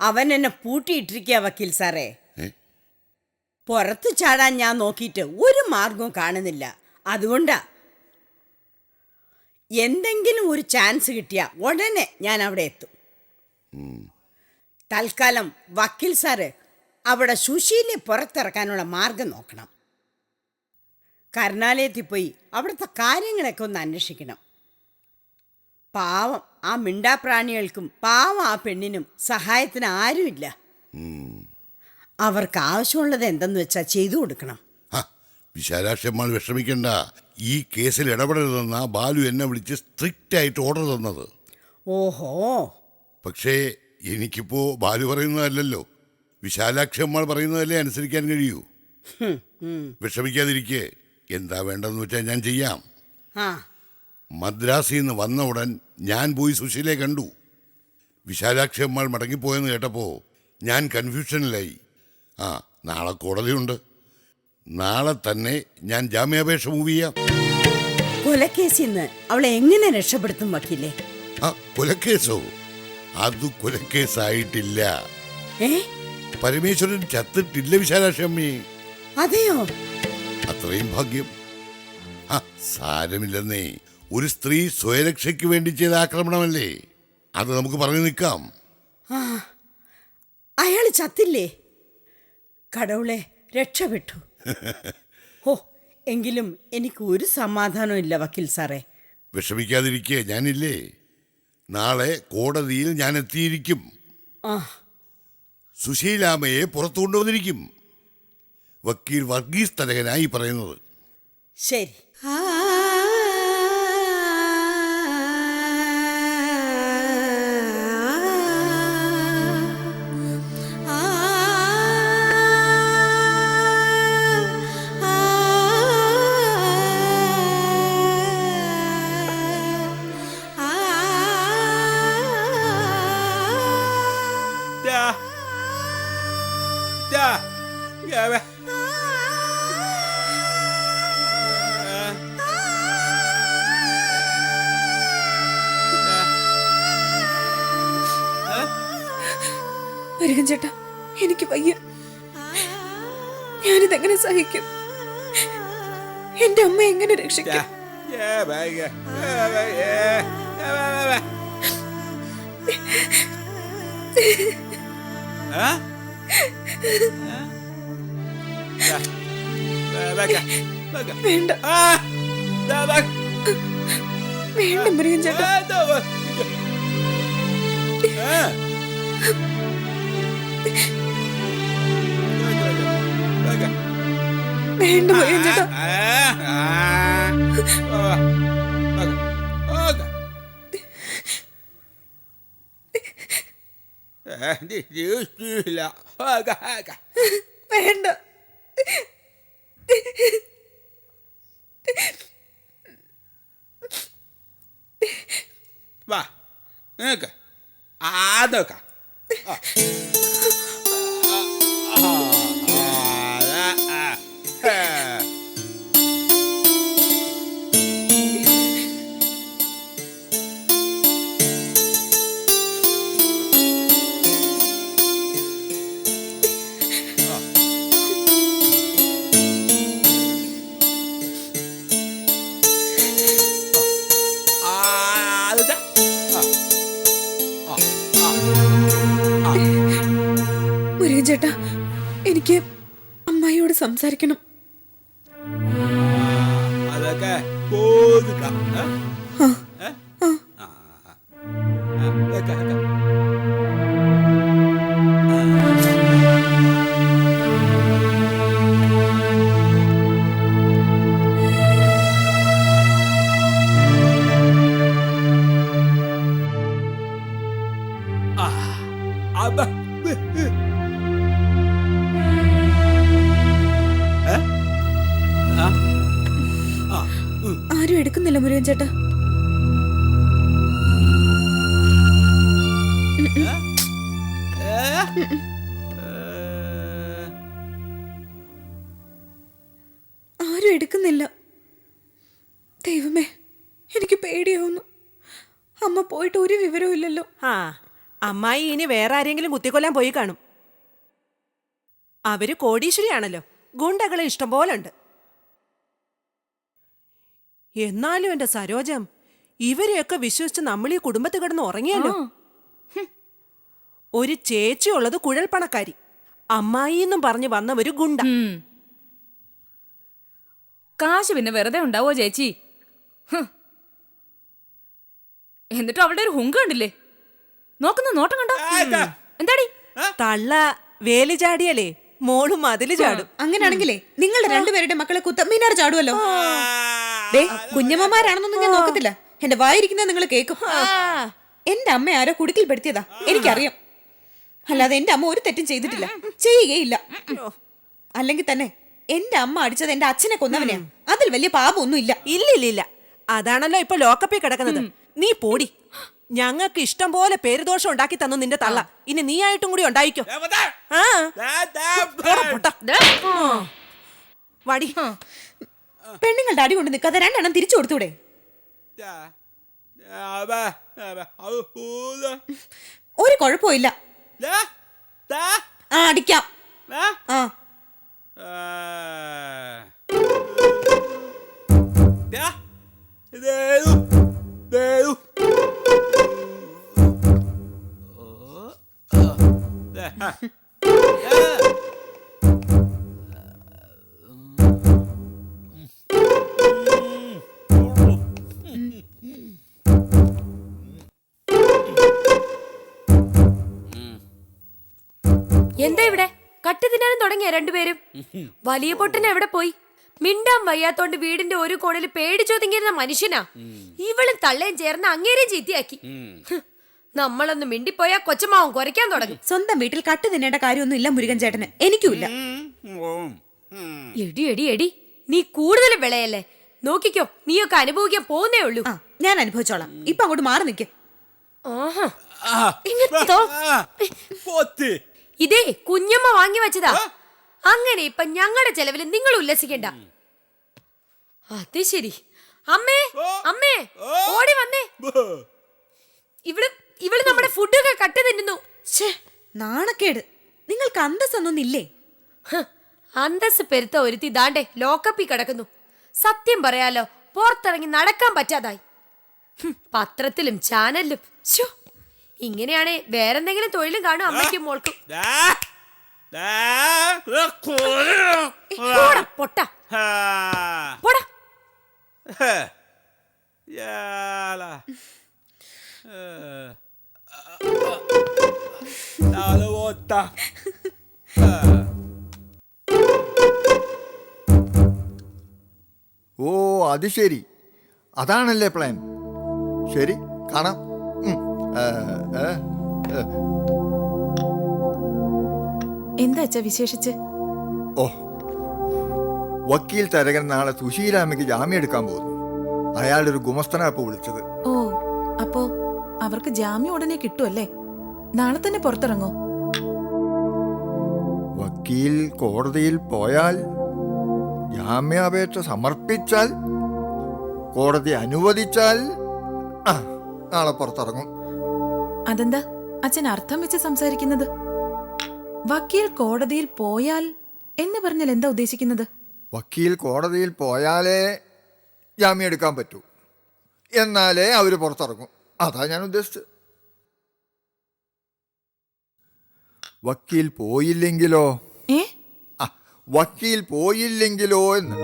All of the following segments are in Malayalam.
അവൻ എന്നെ പൂട്ടിയിട്ടിരിക്കുക വക്കീൽ സാറേ? പുറത്തു ചാടാൻ ഞാൻ നോക്കിയിട്ട് ഒരു മാർഗവും കാണുന്നില്ല. അതുകൊണ്ടാ. എന്തെങ്കിലും ഒരു ചാൻസ് കിട്ടിയ ഉടനെ ഞാൻ അവിടെ എത്തും. തൽക്കാലം വക്കീൽ സാറ് അവിടെ സുശീലെ പുറത്തിറക്കാനുള്ള മാർഗം നോക്കണം. കരുണാലയത്തിൽ പോയി അവിടുത്തെ കാര്യങ്ങളൊക്കെ ഒന്ന് അന്വേഷിക്കണം. പാവം ആ മിണ്ടാപ്രാണികൾക്കും പാവം ആ പെണ്ണിനും സഹായത്തിന് ആരുമില്ല. അവർക്ക് ആവശ്യമുള്ളത് എന്തെന്ന് വെച്ചാൽ ചെയ്തു കൊടുക്കണം. വിശാലാക്ഷമ്മ വിഷമിക്കണ്ട. ഈ കേസിൽ ഇടപെടരുതെന്ന ബാലു എന്നെ വിളിച്ച് സ്ട്രിക്റ്റ് ആയിട്ട് ഓർഡർ തന്നത്. ഓഹോ. പക്ഷേ എനിക്കിപ്പോ ബാലു പറയുന്നതല്ലല്ലോ. വിശാലാക്ഷമ്മ പറയുന്നതല്ലേ അനുസരിക്കാൻ കഴിയൂ. വിഷമിക്കാതിരിക്കെ. എന്താ വേണ്ടെന്ന് വെച്ചാൽ ഞാൻ ചെയ്യാം. ആ. മദ്രാസിൽ നിന്ന് വന്ന ഉടൻ ഞാൻ പോയി സുശീലയെ കണ്ടു. വിശാലാക്ഷി അമ്മാൾ മടങ്ങിപ്പോയെന്ന് കേട്ടപ്പോൾ ഞാൻ കൺഫ്യൂഷനിലായി ആ നാളെ കോടതിയുണ്ട് നാളെ തന്നെ ഞാൻ ജാമ്യാപേക്ഷ മൂവ് ചെയ്യാം. കൊലക്കേസിൽ നിന്ന് അവളെ എങ്ങനെ രക്ഷപ്പെടുത്തും വക്കീലേ? ആ കൊലക്കേസോ? അത് കൊലക്കേസായിട്ടില്ല. പരമേശ്വരൻ ചത്തിട്ടില്ല വിശാലാക്ഷി അമ്മയെ അതെയോ? അത്രയും ഭാഗ്യം. സാരമില്ലെന്നേ. ഒരു സ്ത്രീ സ്വയരക്ഷയ്ക്ക് വേണ്ടി ചെയ്ത ആക്രമണമല്ലേ? അത് നമുക്ക് പറഞ്ഞു നിൽക്കാം. അയാൾ ചത്തില്ലേ? കടവുളെ രക്ഷപ്പെട്ടു ഓ എങ്കിലും എനിക്ക് ഒരു സമാധാനവും ഇല്ല വക്കീൽ സാറേ. വിഷമിക്കാതിരിക്കേ ഞാനില്ലേ? നാളെ കോടതിയിൽ ഞാൻ എത്തിയിരിക്കും. ആ. സുശീലാമ്മയെ പുറത്തു കൊണ്ടുവന്നിരിക്കും. വക്കീൽ വർഗീസ് തലകനായി പറയുന്നത്. ശരി. മുരുകൻ ചേട്ടാ എനിക്ക് വയ്യ. ഞാനിതെങ്ങനെ സഹിക്കും? എന്റെ അമ്മ എങ്ങനെ രക്ഷിക്കും? വേണ്ട Ah! വേണ്ട മുരുകൻ ചേട്ടാ Ah. Ah. വേണ്ട മുരുകൻ ചേട്ടാ വേണ്ട വാ നിനക്ക് അതൊക്കെ. അതൊക്കെ ചേട്ടാ എനിക്ക് അമ്മായിയോട് സംസാരിക്കണം. അതൊക്കെ ആരും എടുക്കുന്നില്ല മുരുകൻ ചേട്ടാ. ആരും എടുക്കുന്നില്ല. ദൈവമേ എനിക്ക് പേടിയാവുന്നു. അമ്മ പോയിട്ട് ഒരു വിവരവും ഇല്ലല്ലോ. ആ അമ്മായി ഇനി വേറെ ആരെങ്കിലും കുത്തിക്കൊല്ലാൻ പോയി കാണും. അവർ കോടീശ്വരിയാണല്ലോ. ഗുണ്ടകളെ ഇഷ്ടം പോലെ ഉണ്ട് എന്നാലും എന്റെ സരോജം ഇവരെയൊക്കെ വിശ്വസിച്ച് നമ്മൾ ഈ കുടുംബത്തിൽ കിടന്ന് ഉറങ്ങിയല്ലോ. ഒരു ചേച്ചിയുള്ളത് കുഴൽപ്പണക്കാരി അമ്മായി എന്നും പറഞ്ഞു വന്ന ഒരു ഗുണ്ട. കാശ് പിന്നെ വെറുതെ ഉണ്ടാവോ ചേച്ചി? എന്നിട്ട് അവളുടെ ഒരു ഹുങ്ക് കണ്ടില്ലേ? നോക്കുന്ന നോട്ടം കണ്ടോ? എന്താടി? തള്ള വേലി ചാടിയല്ലേ? മോളും മതിൽ ചാടും. അങ്ങനെയാണെങ്കിലേ നിങ്ങളുടെ രണ്ടുപേരുടെ മക്കളെ കുത്തമ്മീനാർ ചാടുമല്ലോ കുഞ്ഞമ്മമാരാണെന്നൊന്നും ഞാൻ നോക്കത്തില്ല. എന്റെ വായിരിക്കുന്നത് നിങ്ങൾ കേൾക്കും. എന്റെ അമ്മ ആരോ കുടുക്കിൽപ്പെടുത്തിയതാ എനിക്കറിയാം. അല്ലാതെ എന്റെ അമ്മ ഒരു തെറ്റും ചെയ്തിട്ടില്ല. ചെയ്യുകയില്ല. അല്ലെങ്കിൽ തന്നെ എന്റെ അമ്മ അടിച്ചത് എന്റെ അച്ഛനെ കൊന്നവനെയാ. അതിൽ വലിയ പാപമൊന്നും ഇല്ല. ഇല്ല ഇല്ല ഇല്ല. അതാണല്ലോ ഇപ്പൊ ലോക്കപ്പിൽ കിടക്കുന്നത്. നീ പോടി. ഞങ്ങൾക്ക് ഇഷ്ടം പോലെ പേരുദോഷം ഉണ്ടാക്കി തന്നു നിന്റെ തള്ള. ഇനി നീ ആയിട്ടും കൂടി ഉണ്ടായിക്കോ. വടി. പെണ്ണുങ്ങളുടെ അടി കൊണ്ട് നിൽക്കാതെ രണ്ടെണ്ണം തിരിച്ചു കൊടുത്തൂടെ? ഒരു കുഴപ്പമില്ല ആ അടിക്കാം. ആ. തുടങ്ങിയ രണ്ടുപേരും? വലിയ പൊട്ടൻ എവിടെ പോയി? മിണ്ടാൻ വയ്യാത്തോണ്ട് വീടിന്റെ ഒരു കോണിൽ പേടിച്ചൊതുങ്ങിയിരുന്ന മനുഷ്യനാ. ഇവളും തള്ളയും ചേർന്ന് അങ്ങേരെയും ചീത്തയാക്കി. നമ്മളൊന്ന് മിണ്ടിപ്പോയാ കൊച്ചമാവും കുറയ്ക്കാൻ തുടങ്ങി. സ്വന്തം വീട്ടിൽ കട്ട് തിന്നേണ്ട കാര്യമൊന്നും ഇല്ല മുരുകൻ ചേട്ടന്. എനിക്കുമില്ല. എടി എടി എടി. നീ കൂടുതൽ വിളയല്ലേ? നോക്കിക്കോ നീയൊക്കെ അനുഭവിക്കാൻ പോകുന്നേ ഉള്ളൂ. ഞാൻ അനുഭവിച്ചോളാം. ഇപ്പൊ അങ്ങോട്ട് മാറി നിൽക്ക് ആഹാ. ഇങ്ങത്തോ? പോത്തി. ഇതേ കുഞ്ഞമ്മ വാങ്ങി വെച്ചതാ. അങ്ങനെ ഇപ്പൊ ഞങ്ങളുടെ ചെലവിൽ നിങ്ങൾ ഉല്ലസിക്കണ്ട. അത് ശരി. അമ്മേ അമ്മേ ഓടി വന്നേ. ഇവൾ ഇവൾ നമ്മുടെ ഫുഡൊക്കെ കട്ട് തിന്നുന്നു. നാണക്കേട്. നിങ്ങൾക്ക് അന്തസ്സൊന്നും ഇല്ലേ ഹ്, അന്തസ് പെരുത്ത ഒരുത്തി ദാണ്ടെ ലോക്കപ്പി കിടക്കുന്നു. സത്യം പറയാലോ പുറത്തിറങ്ങി നടക്കാൻ പറ്റാതായി. പത്രത്തിലും ചാനലിലും. ശ്ശോ, ഇങ്ങനെയാണേ വേറെന്തെങ്കിലും തൊഴിലും കാണും അമ്മയ്ക്കും മോൾക്കും. പൊട്ട. പോടാ. ഓ അത് ശരി. അതാണല്ലേ പ്ലാൻ. ശരി കാണാം. എന്താ അച്ഛാ വിശേഷിച്ച്? ഓ വക്കീൽ തരകൻ നാളെ സുശീലാമ്മയ്ക്ക് ജാമ്യം എടുക്കാൻ പോകുന്നു. അയാളുടെ ഒരു ഗുമസ്തനാ ഇപ്പൊ വിളിച്ചത്. ഓ അപ്പോ അവർക്ക് ജാമ്യം ഉടനെ കിട്ടുമല്ലേ നാളെ തന്നെ പുറത്തിറങ്ങോ? വക്കീൽ കോടതിയിൽ പോയാൽ ജാമ്യാപേക്ഷ സമർപ്പിച്ചാൽ കോടതി അനുവദിച്ചാൽ ആ നാളെ പുറത്തിറങ്ങും. അതെന്താ? അച്ഛൻ അർത്ഥം വെച്ച് സംസാരിക്കുന്നത്? വക്കീൽ കോടതിയിൽ പോയാൽ എന്ന് പറഞ്ഞാൽ എന്താ ഉദ്ദേശിക്കുന്നത്? വക്കീൽ കോടതിയിൽ പോയാലേ ജാമ്യം എടുക്കാൻ പറ്റൂ. എന്നാലേ അവർ പുറത്തിറങ്ങും. അതാ ഞാൻ ഉദ്ദേശിച്ചത്. വക്കീൽ പോയില്ലെങ്കിലോ? വക്കീൽ പോയില്ലെങ്കിലോ എന്ന്.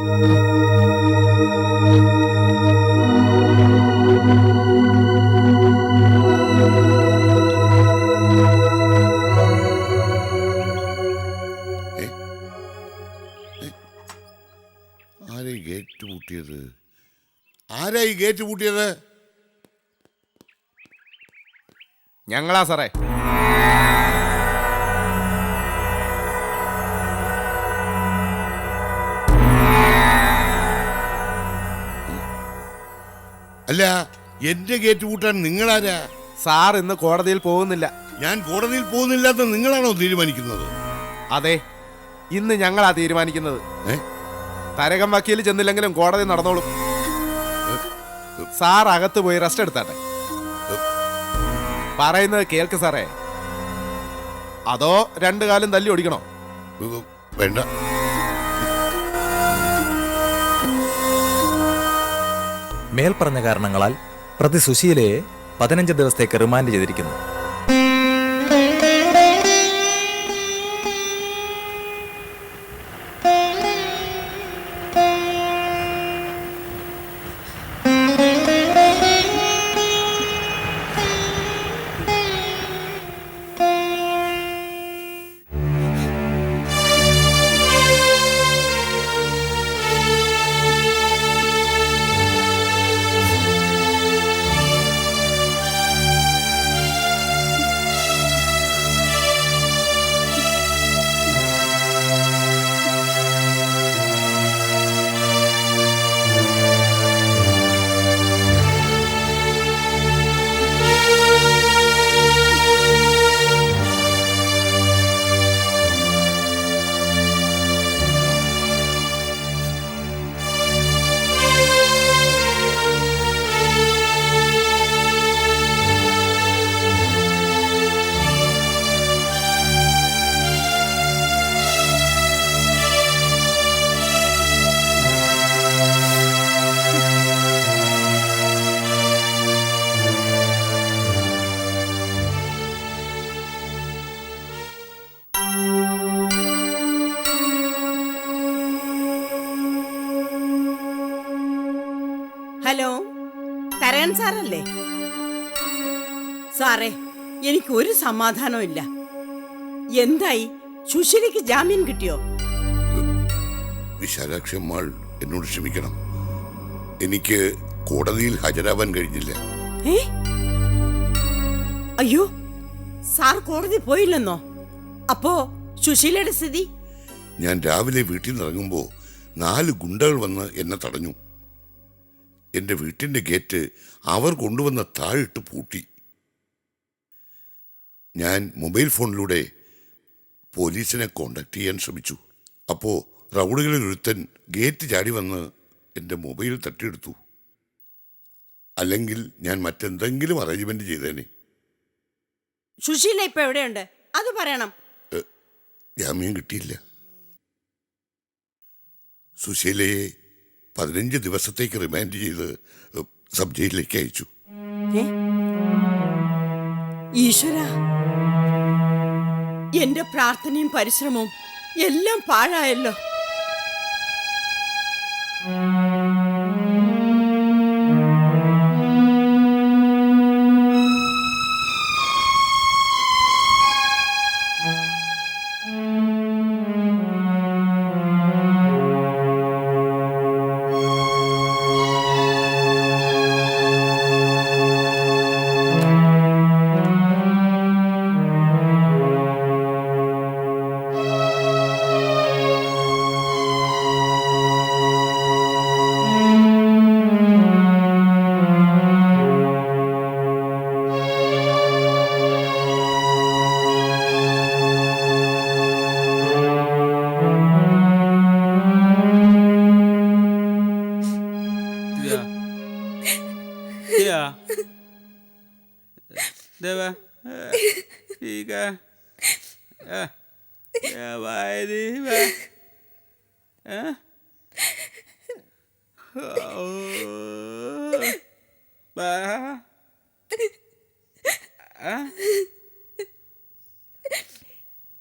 പൂട്ടിയത് ആരാ ഈ ഗേറ്റ് പൂട്ടിയത്? ഞങ്ങളാ സാറേ. അല്ല എന്റെ ഗേറ്റ് പൂട്ടാൻ നിങ്ങളാരാ? സാർ ഇന്ന് കോടതിയിൽ പോകുന്നില്ല. ഞാൻ കോടതിയിൽ പോകുന്നില്ലാത്ത നിങ്ങളാണോ തീരുമാനിക്കുന്നത്? അതെ ഇന്ന് ഞങ്ങളാ തീരുമാനിക്കുന്നത്. ഏ? തരകം വക്കീൽ ചെന്നില്ലെങ്കിലും കോടതി നടന്നോളും. സാർ അകത്ത് പോയി റെസ്റ്റ് എടുത്താട്ടെ. പറയുന്നത് കേൾക്ക് സാറേ. അതോ രണ്ടു കാലം തല്ലി ഓടിക്കണോ? വേണ്ട. മേൽപ്പറഞ്ഞ കാരണങ്ങളാൽ പ്രതി സുശീലയെ പതിനഞ്ച് ദിവസത്തേക്ക് റിമാൻഡ് ചെയ്തിരിക്കുന്നു. ഹലോ? തരകൻ സാറല്ലേ? സാറേ എനിക്ക് ഒരു സമാധാനവും ഇല്ല. എന്തായി? സുശീലയ്ക്ക് ജാമ്യം കിട്ടിയോ? വിശാലാക്ഷി അമ്മാൾ എന്നോട് ക്ഷമിക്കണം. എനിക്ക് കോടതിയിൽ ഹാജരാവാൻ കഴിഞ്ഞില്ല. അയ്യോ സാർ കോടതി പോയില്ലെന്നോ? അപ്പോ സുശീലയുടെ സ്ഥിതി? ഞാൻ രാവിലെ വീട്ടിൽ നിന്ന് ഇറങ്ങുമ്പോൾ നാല് ഗുണ്ടകൾ വന്ന് എന്നെ തടഞ്ഞു. എന്റെ വീട്ടിന്റെ ഗേറ്റ് അവർ കൊണ്ടുവന്ന താഴിട്ട് പൂട്ടി. ഞാൻ മൊബൈൽ ഫോണിലൂടെ പോലീസിനെ കോണ്ടാക്ട് ചെയ്യാൻ ശ്രമിച്ചു. അപ്പോൾ റൗഡുകളിൽ ഒരുത്തൻ ഗേറ്റ് ചാടി വന്ന് എന്റെ മൊബൈൽ തട്ടിയെടുത്തു. അല്ലെങ്കിൽ ഞാൻ മറ്റെന്തെങ്കിലും അറേഞ്ച്മെന്റ് ചെയ്തേനെ. സുശീല ഇപ്പൊ എവിടെയുണ്ട്? അത് പറയണം. ജാമ്യം കിട്ടിയില്ല. സുശീലയെ പതിനഞ്ച് ദിവസത്തേക്ക് റിമാൻഡ് ചെയ്ത് സബ് ജയിലിലേക്ക് അയച്ചു. എന്റെ പ്രാർത്ഥനയും പരിശ്രമവും എല്ലാം പാഴായല്ലോ.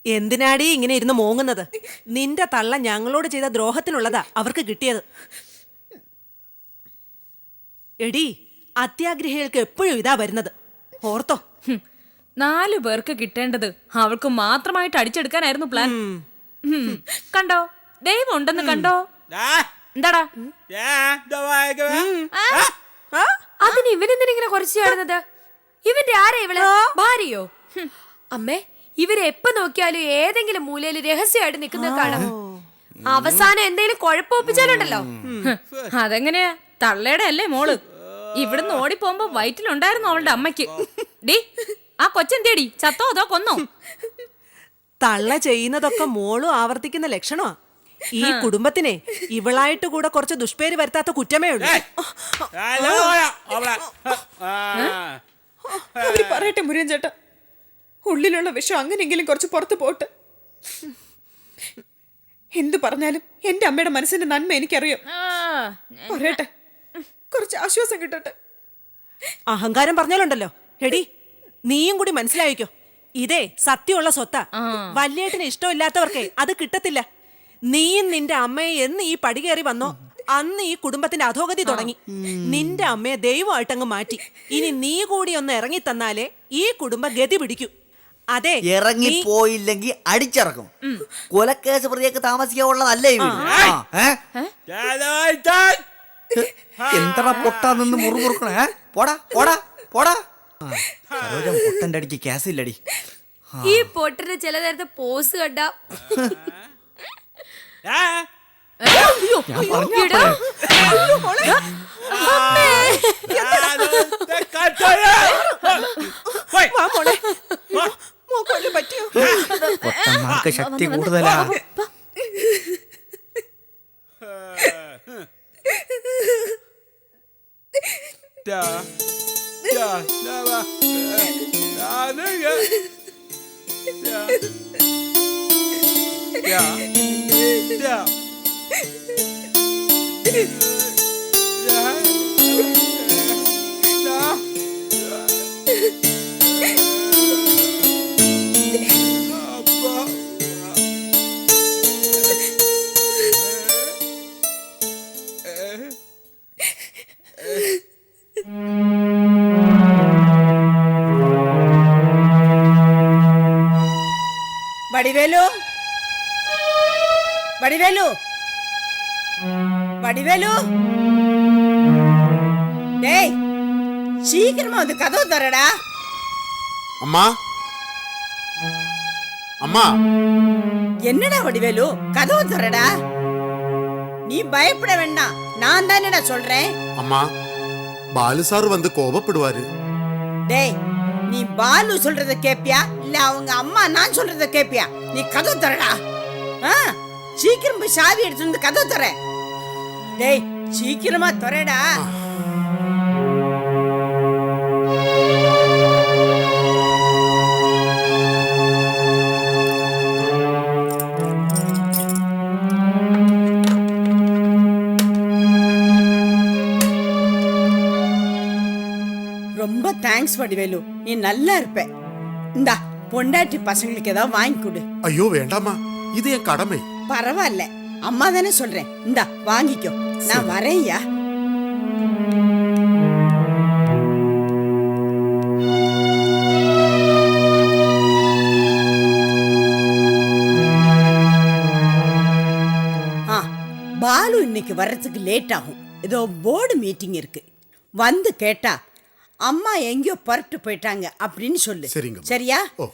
എന്തിനാടി ഇങ്ങനെ ഇരുന്ന് മോങ്ങുന്നത്? നിന്റെ തള്ള ഞങ്ങളോട് ചെയ്ത ദ്രോഹത്തിനുള്ളതാ അവർക്ക് കിട്ടിയത്. എടി അത്യാഗ്രഹികൾക്ക് എപ്പോഴും ഇതാ വരുന്നത്. ഓർത്തോ? നാലു പേർക്ക് കിട്ടേണ്ടത് അവൾക്ക് മാത്രമായിട്ട് അടിച്ചെടുക്കാനായിരുന്നു പ്ലാൻ കണ്ടോ? ദൈവം ഉണ്ടെന്ന് കണ്ടോ! എന്താടാ? അതിന് ഇവനെന്തിനിങ്ങനെ കുറച്ച് കാണുന്നത്? ഇവന്റെ ആരാ ഇവൾ? ഭാര്യയോ. അമ്മേ ഇവരെ എപ്പോ നോക്കിയാലും ഏതെങ്കിലും മൂലയിൽ രഹസ്യമായിട്ട് നിൽക്കുന്നത് കാണാം. അവസാനം എന്തെങ്കിലും കുഴപ്പമൊപ്പിച്ചാലുണ്ടല്ലോ അതെങ്ങനെയാ? തള്ളയുടെ അല്ലേ മോൾ? ഇവിടുന്ന് ഓടിപ്പോകുമ്പോ വയറ്റിലുണ്ടായിരുന്നു അവളുടെ അമ്മയ്ക്ക്. ഡി ആ കൊച്ചെന്തേടി ചത്തോ അതോ കൊന്നോ? തള്ള ചെയ്യുന്നതൊക്കെ മോളും ആവർത്തിക്കുന്ന ലക്ഷണമാ. ഈ കുടുംബത്തിനെ ഇവളായിട്ട് കൂടെ കുറച്ച് ദുഷ്പേര് വരുത്താത്ത കുറ്റമേ ഉള്ളൂ. അവർ പറയട്ടെ മുരുകൻ ചേട്ട. ഉള്ളിലുള്ള വിഷം അങ്ങനെയെങ്കിലും കുറച്ച് പുറത്ത് പോട്ടെ. എന്തു പറഞ്ഞാലും എന്റെ അമ്മയുടെ മനസ്സിന്റെ നന്മ എനിക്കറിയാം. പറയട്ടെ. കുറച്ച് ആശ്വാസം കിട്ടട്ടെ. അഹങ്കാരം പറഞ്ഞാലുണ്ടല്ലോ. എടി നീയും കൂടി മനസ്സിലായിക്കോ. ഇതേ സത്യമുള്ള സ്വത്താ. വല്യേട്ടന് ഇഷ്ടമില്ലാത്തവർക്കേ അത് കിട്ടത്തില്ല. നീയും നിന്റെ അമ്മയെ എന്ന് ഈ പടി കയറി വന്നോ? അന്ന് ഈ കുടുംബത്തിന്റെ അധോഗതി തുടങ്ങി. നിന്റെ അമ്മയെ ദൈവമായിട്ടങ്ങ് മാറ്റി. ഇനി നീ കൂടി ഒന്ന് ഇറങ്ങി തന്നാലേ ഈ കുടുംബം ഗതി പിടിക്കൂ. അതെ ഇറങ്ങി പോയില്ലെങ്കിൽ അടിച്ചിറക്കും. കൊലക്കേസ് പ്രതിയൊക്കെ താമസിക്കാനുള്ളതല്ലേ? എന്തടാ പൊട്ടാ നിന്ന് മുറുമുറുക്കണേ പോടാ പോടാ പോടാ. പൊട്ടന്റെ അടിക്ക് കേസില്ലടി ഈ പൊട്ടിന് ചില നേരത്തെ പോസ് കണ്ട ഞാൻ പറഞ്ഞ വാ മോളെ. മോക്കൊല്ലം പറ്റിയോ? പൊട്ടന്മാർക്ക് ശക്തി കൂടുതലാ. Hallelujah. வடிவேலு? வடிவேலு? டேய் சீக்கிரமா வந்து கதவு தரடா அம்மா. அம்மா. என்னடா வடிவேலு? கதவு தரடா நீ பயப்பட வேண்டாம் நான் தானடா சொல்றேன்? அம்மா பாலு சார் வந்து கோபப்படுவாரு. டேய் நீ பாலு சொல்றத கேப்பியா? இல்ல அவங்க அம்மா நான் சொல்றத கேப்பியா? நீ கதவு தரடா ஆ? சீக்கிரம் போய் சாவி எடுத்து வந்து கதை தர டேய் சீக்கிரமா துறையடா ரொம்ப தேங்க்ஸ் வடிவேலு நீ நல்லா இருப்ப. இந்தா பொண்டாட்டி பசங்களுக்கு ஏதாவது வாங்கி கொடு. ஐயோ வேண்டாமா இது என் கடமை. பரவாயில்ல. அம்மா தானே சொல்றேன். இந்தா வாங்கிக்கோ. நான் வரேன்யா. ஆ பாலு இன்னைக்கு வர்றதுக்கு லேட் ஆகும். ஏதோ போர்டு மீட்டிங் இருக்கு. வந்து கேட்டா அம்மா எங்கேயோ புறப்பட்டு போயிட்டாங்க அப்படின்னு சொல்லு. சரியா? ஓ.